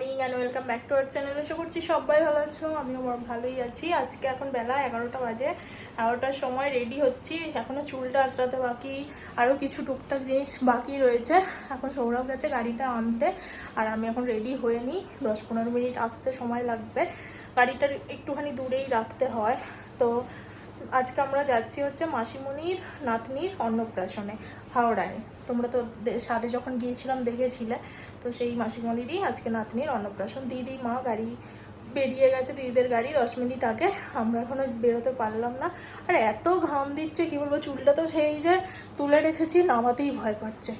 Morning and welcome back to our channel আশা করছি সবাই ভালো আছো, আমিও ভালোই আছি। আজকে এখন বেলা এগারোটা বাজে, এগারোটার সময় রেডি হচ্ছি। এখনও চুলটা আঁচড়াতে বাকি আরও কিছু টুকটাক জিনিস বাকি রয়েছে। এখন সৌরভ গেছে গাড়িটা আনতে, আর আমি এখন রেডি হয়ে নিই। দশ পনেরো মিনিট আসতে সময় লাগবে। গাড়িটা একটুখানি দূরেই রাখতে হয়। তো আজকে আমরা যাচ্ছি হচ্ছে মাসিমণির, নাতনির অন্নপ্রাশনে, হাওড়ায়। তোমরা তো সাথে যখন গিয়েছিলাম দেখেছিলে, তো সেই মাসিকমণিরই আজকে নাতনির অন্নপ্রাশন দিদি মা গাড়ি বেরিয়ে গেছে দিদিদের গাড়ি, দশ মিনিট আগে। আমরা এখনও বেরোতে পারলাম না। আর এত ঘাম দিচ্ছে, কি বলব, চুলটা তো সেই যে তুলে রেখেছি, নামাতেই ভয় পাচ্ছে।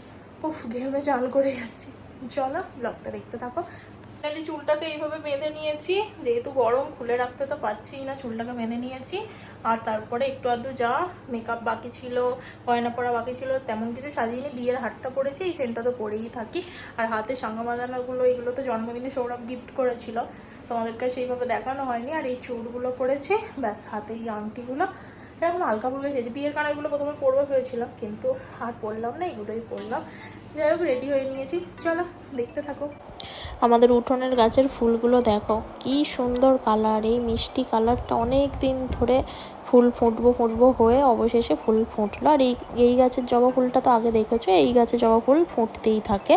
উফ, ঘেমে চান করে যাচ্ছি। চলো ব্লগটা দেখতে থাকো। ফাইনালি চুলটাকে এইভাবে বেঁধে নিয়েছি। যেহেতু গরম, খুলে রাখতে তো পারছি না, চুলটাকে বেঁধে নিয়েছি। আর তারপরে একটু আধটু যা মেকআপ বাকি ছিল, গয়না পরা বাকি ছিল, তেমন কিছু সাজিয়ে বিয়ের হাটটা পরেছি, এই সেন্টটা তো পরেই থাকি। আর হাতে সাঙ্গা বাঁধানোগুলো, এগুলো তো জন্মদিনে সৌরভ গিফট করেছিল। তোমাদেরকে সেইভাবে দেখানো হয়নি। আর এই চুলগুলো পরেছি, ব্যাস, হাতে এই আংটিগুলো। এরকম হালকা ফুলকা খেয়েছি বিয়ের কানাগুলো প্রথমে পরবো ভেবেছিলাম, কিন্তু আর পরলাম না, এগুলোই পরলাম। যাই হোক রেডি হয়ে নিয়েছি। চলো, দেখতে থাকো। আমাদের উঠোনের গাছের ফুলগুলো দেখো, কি সুন্দর কালার। এই মিষ্টি কালারটা অনেক দিন ধরে ফুল ফুটবো ফুটবো হয়ে অবশেষে ফুল ফুটলো। আর এই এই গাছের জবা ফুলটা তো আগে দেখেছ, এই গাছের জবা ফুল ফুটতেই থাকে।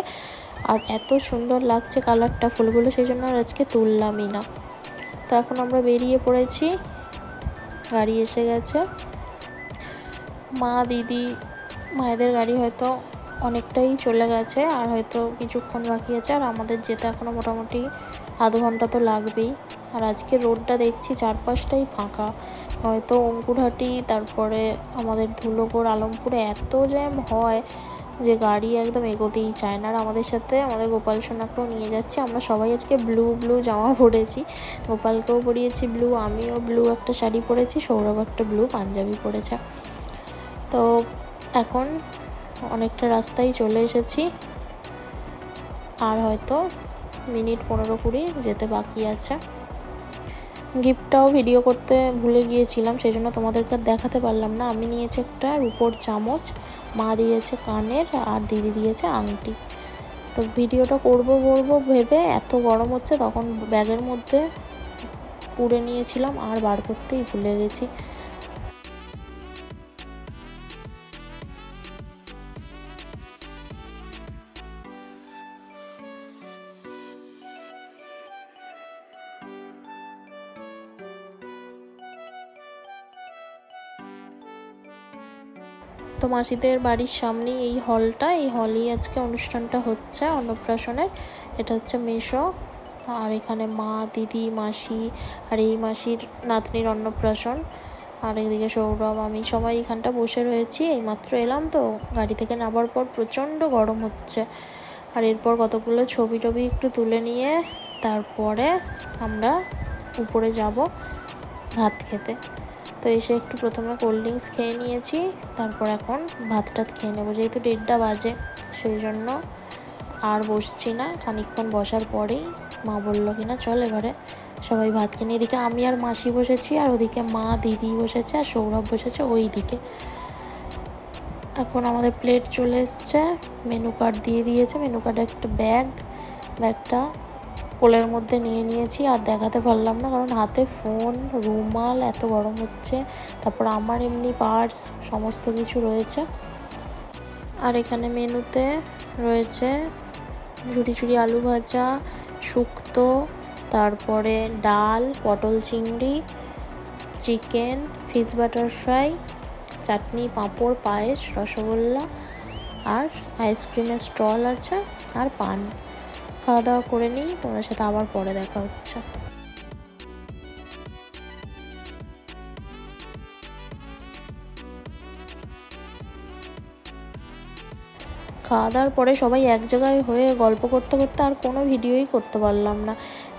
আর এত সুন্দর লাগছে কালারটা ফুলগুলো, সেই জন্য আর আজকে তুললামই না। তো এখন আমরা বেরিয়ে পড়েছি। গাড়ি এসে গেছে। মা, দিদি, মায়েদের গাড়ি হয়তো অনেকটাই চলে গেছে আর হয়তো কিছুক্ষণ বাকি আছে আর আমাদের যেতে এখনও মোটামুটি আধ ঘণ্টা তো লাগবেই। আর আজকে রোডটা দেখছি চারপাশটাই ফাঁকা। হয়তো অঙ্কুরহাটি, তারপরে আমাদের ধুলোগড় আলমপুরে এত জ্যাম হয় যে গাড়ি একদম এগোতেই চায় না। আর আমাদের সাথে আমাদের গোপাল সোনাকেও নিয়ে যাচ্ছি। আমরা সবাই আজকে ব্লু ব্লু জামা পরেছি। গোপালকেও পরিয়েছি ব্লু, আমিও ব্লু, একটা শাড়ি পরেছি, সৌরভ একটা ব্লু, পাঞ্জাবি পরেছে। তো এখন অনেকটা রাস্তায় চলে এসেছি। আর হয়তো মিনিট পনেরো কুড়ি যেতে বাকি আছে। গিফটটাও ভিডিও করতে ভুলে গিয়েছিলাম সেই জন্য তোমাদেরকে দেখাতে পারলাম না। আমি নিয়েছি একটা রুপোর চামচ, মা দিয়েছে কানের, আর দিদি দিয়েছে আংটি। তো ভিডিওটা করব করব ভেবে এত গরম হচ্ছে, তখন ব্যাগের মধ্যে পুড়ে নিয়েছিলাম, আর বার করতেই ভুলে গেছি। তো মাসিদের বাড়ির সামনেই এই হলটা। এই হলেই আজকে অনুষ্ঠানটা হচ্ছে অন্নপ্রাশনের। এটা হচ্ছে মেশো। আর এখানে মা, দিদি, মাসি আর এই মাসির নাতনির অন্নপ্রাশন। আর এদিকে সৌরভ, আমি সবাই এখানটা বসে রয়েছি। এইমাত্র এলাম তো, গাড়ি থেকে নামার পর প্রচণ্ড গরম হচ্ছে। আর এরপর কতগুলো ছবি টবি একটু তুলে নিয়ে তারপরে আমরা উপরে যাব ভাত খেতে। তো এসে একটু প্রথমে কোল্ড ড্রিঙ্কস খেয়ে নিয়েছি, তারপর এখন ভাত টাত খেয়ে নেব। যেহেতু দেড়টা বাজে, সেই জন্য আর বসছি না। খানিকক্ষণ বসার পরেই মা বলল কিনা চল এবারে সবাই ভাত কিনে এদিকে আমি আর মাসি বসেছি, আর ওদিকে মা, দিদি বসেছে, আর সৌরভ বসেছে ওই দিকে। এখন আমাদের প্লেট চলে এসছে মেনু কার্ড দিয়ে দিয়েছে। মেনু কার্ডে একটা ব্যাগ ব্যাগটা কোলের মধ্যে নিয়ে নিয়েছি, আর দেখাতে পারলাম না কারণ হাতে ফোন, রুমাল, এত গরম হচ্ছে। তারপর আমার এমনি পার্স সমস্ত কিছু রয়েছে। আর এখানে মেনুতে রয়েছে ঝুড়ি ঝুড়ি আলু ভাজা, শুক্তো, তারপরে ডাল, পটল চিংড়ি, চিকেন ফিশ বাটার ফ্রাই চাটনি, পাঁপড়, পায়েস, রসগোল্লা, আর আইসক্রিমের স্টল আছে, আর পান। খাওয়া দাওয়া করে নিই, তোমাদের সাথে আবার পরে দেখা হচ্ছে। খাওয়া দাওয়ার পরে সবাই এক জায়গায় হয়ে গল্প করতে করতে আর কোনো ভিডিওই করতে পারলাম না।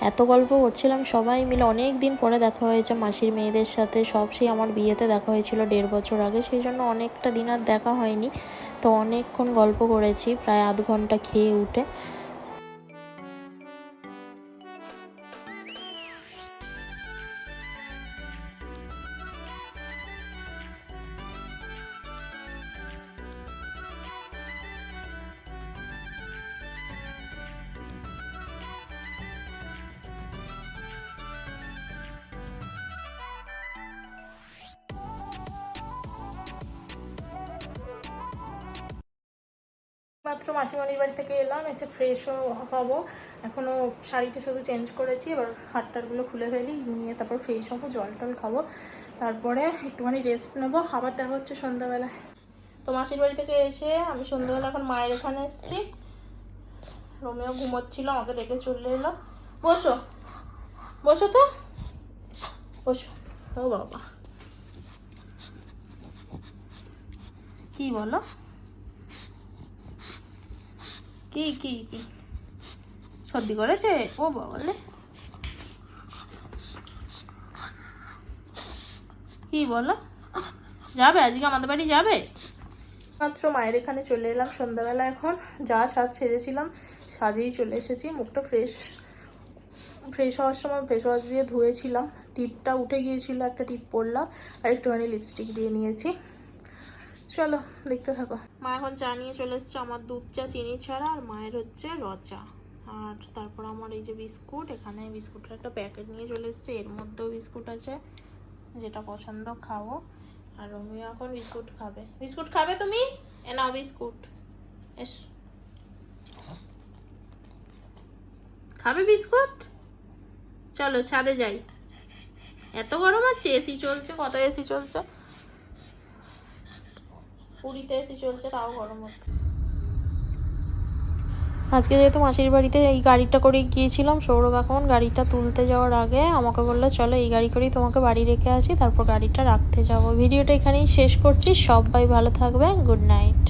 এত গল্প করছিলাম, সবাই মিলে অনেক দিন পরে দেখা হয়েছে মাসির মেয়েদের সাথে। সব সেই আমার বিয়েতে দেখা হয়েছিল দেড় বছর আগে, সেই জন্য অনেকটা দিন আর দেখা হয়নি। তো অনেকক্ষণ গল্প করেছি, প্রায় আধ ঘণ্টা খেয়ে উঠে। মাত্র মাসিমণির বাড়ি থেকে এলাম, এসে ফ্রেশও হব। এখনও শাড়িটা শুধু চেঞ্জ করেছি, এবার হাটটারগুলো খুলে ফেলি, নিয়ে তারপর ফ্রেশ হব, জল টল খাব। তারপরে একটুখানি রেস্ট নেব, আবার দেখা হচ্ছে সন্ধ্যাবেলায়। তো মাসির বাড়ি থেকে এসে আমি সন্ধ্যাবেলা এখন মায়ের ওখানে এসেছি। রোমেও ঘুমোচ্ছিল, আমাকে দেখে চলে এলো। বসো বসো তো। বসো। ও বাবা। কি বলো? কি কি কি? সর্দি করেছে? ও বাবলে কি বলো? যাবে, আজকে আমাদের বাড়ি যাবে? মাত্র মায়ের এখানে চলে এলাম সন্ধ্যাবেলা এখন। যা সাজ সেজেছিলাম, সাজেই চলে এসেছি। মুখটা ফ্রেশ ফ্রেশ হওয়ার সময় ফেস ওয়াশ দিয়ে ধুয়েছিলাম। টিপটা উঠে গিয়েছিল, একটা টিপ পরলাম, আর একটুখানি লিপস্টিক দিয়ে নিয়েছি। চলো, দেখতে থাকো। মা এখন চা নিয়ে চলে এসছে, আমার দুধ চা, চিনি ছাড়া, আর মায়ের হচ্ছে র চা। আর তারপর আমার এই যে বিস্কুট, এখানে বিস্কুটের একটা প্যাকেট নিয়ে চলে এসছে, এর মধ্যেও বিস্কুট আছে, যেটা পছন্দ খাব। আর রমি এখন বিস্কুট খাবে। বিস্কুট খাবে তুমি? এ নাও বিস্কুট। এস। খাবে বিস্কুট? চলো ছাদে যাই। এত গরম আছে এসি চলছে, কত এসি চলছে? পুরীতে এসে চলছে, তাও গরম হচ্ছে। আজকে যেহেতু মাসির বাড়িতে এই গাড়িটা করে গিয়েছিলাম, সৌরভ এখন গাড়িটা তুলতে যাওয়ার আগে আমাকে বলল, চলো এই গাড়ি করেই তোমাকে বাড়ি রেখে আসি, তারপর গাড়িটা রাখতে যাব। ভিডিওটা এখানেই শেষ করছি, সবাই ভালো থাকবে গুড নাইট।